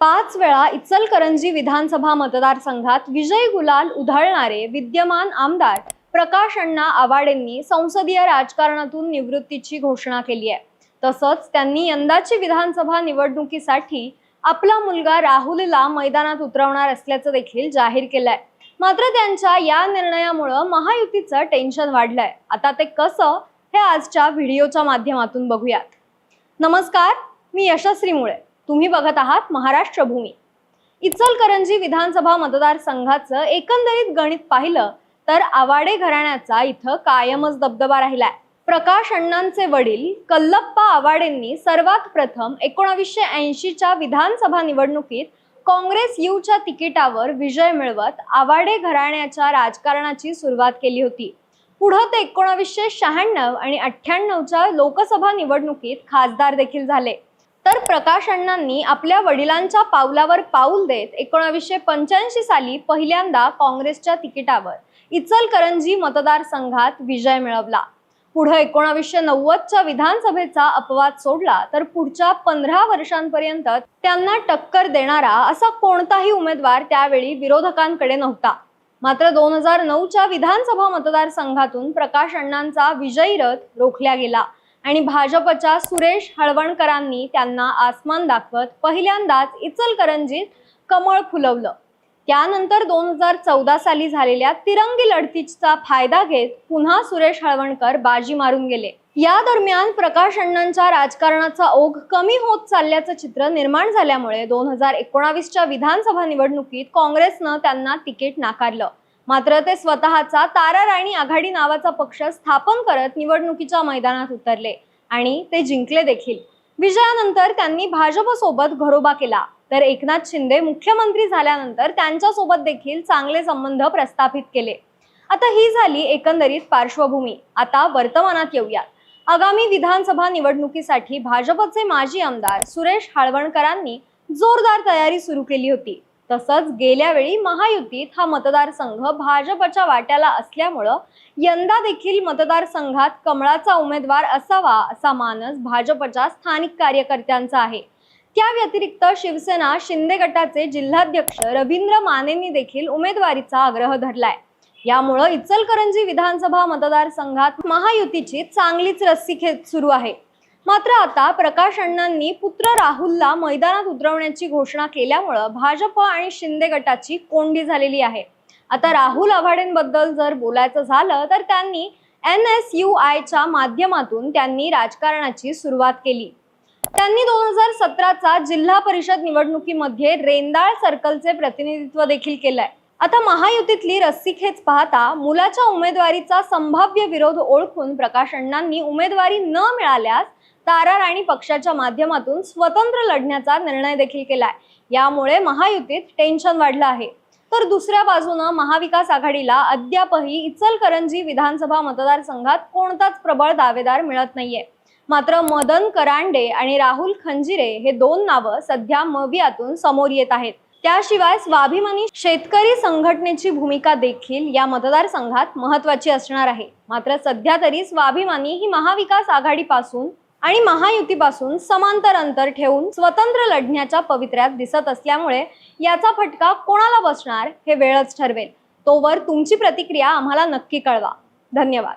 पाच वेळा इचलकरंजी विधानसभा मतदारसंघात विजय गुलाल उधळणारे विद्यमान आमदार प्रकाश अण्णा आवाडेंनी संसदीय राजकारणातून निवृत्तीची घोषणा केली आहे. तसंच त्यांनी यंदाची विधानसभा निवडणुकीसाठी आपला मुलगा राहुलला मैदानात उतरवणार असल्याचं देखील जाहीर केलंय. मात्र त्यांच्या या निर्णयामुळं महायुतीचं टेन्शन वाढलंय. आता ते कसं हे आजच्या व्हिडिओच्या माध्यमातून बघूयात. नमस्कार मी यशस्वी मुळे. तुम्ही बघत आहात महाराष्ट्र भूमी. इचलकरंजी विधानसभा मतदारसंघाचं एकंदरीत गणित पाहिलं तर आवाडे घराण्याचा इथं कायमच दबदबा राहिलाय. प्रकाश अण्णांचे वडील कल्लप्पा आवाडेंनी सर्वात प्रथम एकोणावीसशे ऐंशीच्या विधानसभा निवडणुकीत काँग्रेस यूच्या तिकिटावर विजय मिळवत आवाडे घराण्याच्या राजकारणाची सुरुवात केली होती. पुढं ते एकोणावीसशे शहाण्णव आणि अठ्ठ्याण्णवच्या लोकसभा निवडणुकीत खासदार देखील झाले. तर प्रकाश अण्णांनी आपल्या वडिलांच्या पावलावर पाऊल देत एकोणावीसशे पंच्याऐंशी साली पहिल्यांदा काँग्रेसच्या तिकिटावर इचलकरंजी मतदारसंघात विजय मिळवला. पुढे एकोणावीसशे नव्वदच्या विधानसभेचा अपवाद सोडला तर पुढच्या पंधरा वर्षांपर्यंत त्यांना टक्कर देणारा असा कोणताही उमेदवार त्यावेळी विरोधकांकडे नव्हता. मात्र दोन हजार नऊच्या विधानसभा मतदारसंघातून प्रकाश अण्णांचा विजयी रथ रोखला गेला. आणि भाजपच्या सुरेश हळवणकरांनी त्यांना आसमान दाखवत पहिल्यांदाच इचलकरंजीत कमळ फुलवलं. त्यानंतर दोन हजार चौदा साली झालेल्या तिरंगी लढतीचा फायदा घेत पुन्हा सुरेश हळवणकर बाजी मारून गेले. या दरम्यान प्रकाश अण्णांच्या राजकारणाचा ओघ कमी होत चालल्याचं चित्र निर्माण झाल्यामुळे दोन हजार एकोणावीसच्या विधानसभा निवडणुकीत काँग्रेसनं त्यांना तिकीट नाकारलं. मात्र ते स्वतःचा तारा राणी आघाडी नावाचा पक्ष स्थापन करत निवडणुकीच्या मैदानात उतरले आणि ते जिंकले देखील. विजयानंतर त्यांनी भाजपसोबत घरोबा केला. तर एकनाथ शिंदे मुख्यमंत्री झाल्यानंतर त्यांच्यासोबत देखील चांगले संबंध प्रस्थापित केले. आता ही झाली एकंदरीत पार्श्वभूमी. आता वर्तमानात येऊयात. आगामी विधानसभा निवडणुकीसाठी भाजपचे माजी आमदार सुरेश हाळवणकरांनी जोरदार तयारी सुरू केली होती. तसंच गेल्या वेळी महायुतीत हा मतदारसंघ भाजपच्या वाट्याला असल्यामुळं यंदा देखील मतदारसंघात कमळाचा उमेदवार असावा असा मानस भाजपच्या स्थानिक कार्यकर्त्यांचा आहे. त्या व्यतिरिक्त शिवसेना शिंदे गटाचे जिल्हाध्यक्ष रवींद्र मानेंनी देखील उमेदवारीचा आग्रह धरलाय. यामुळं इचलकरंजी विधानसभा मतदारसंघात महायुतीची चांगलीच रस्सीखेच सुरू आहे. मात्र आता प्रकाश अण्णांनी पुत्र राहुलला मैदानात उतरवण्याची घोषणा केल्यामुळं भाजप आणि शिंदे गटाची कोंडी झालेली आहे. आता राहुल आव्हाडेंबद्दल जर बोलायचं झालं तर त्यांनी एन एस यू आयच्या माध्यमातून त्यांनी राजकारणाची सुरुवात केली. त्यांनी दोन हजार सतराचा जिल्हा परिषद निवडणुकीमध्ये रेंदाळ सर्कलचे प्रतिनिधित्व देखील केलंय. आता महायुतीतली रस्सीखेच पाहता मुलाच्या उमेदवारीचा संभाव्य विरोध ओळखून प्रकाश अण्णांनी उमेदवारी न मिळाल्यास तारा राणी पक्षाच्या माध्यमातून स्वतंत्र लढण्याचा निर्णय देखील केलाय. यामुळे महायुतीत टेन्शन वाढलं आहे. तर दुसऱ्या बाजूनं महाविकास आघाडीला अद्यापही इचलकरंजी विधानसभा मतदारसंघात कोणताच प्रबळ दावेदार मिळत नाहीये. मात्र मदन करांडे आणि राहुल खंजिरे हे दोन नावं सध्या मवियातून समोर येत आहेत. त्याशिवाय स्वाभिमानी शेतकरी संघटनेची भूमिका देखील या मतदारसंघात महत्वाची असणार आहे. मात्र सध्या तरी स्वाभिमानी ही महाविकास आघाडीपासून आणि महायुतीपासून समांतर अंतर ठेवून स्वतंत्र लढण्याच्या पवित्र्यात दिसत असल्यामुळे याचा फटका कोणाला बसणार हे वेळच ठरवेल. तोवर तुमची प्रतिक्रिया आम्हाला नक्की कळवा. धन्यवाद.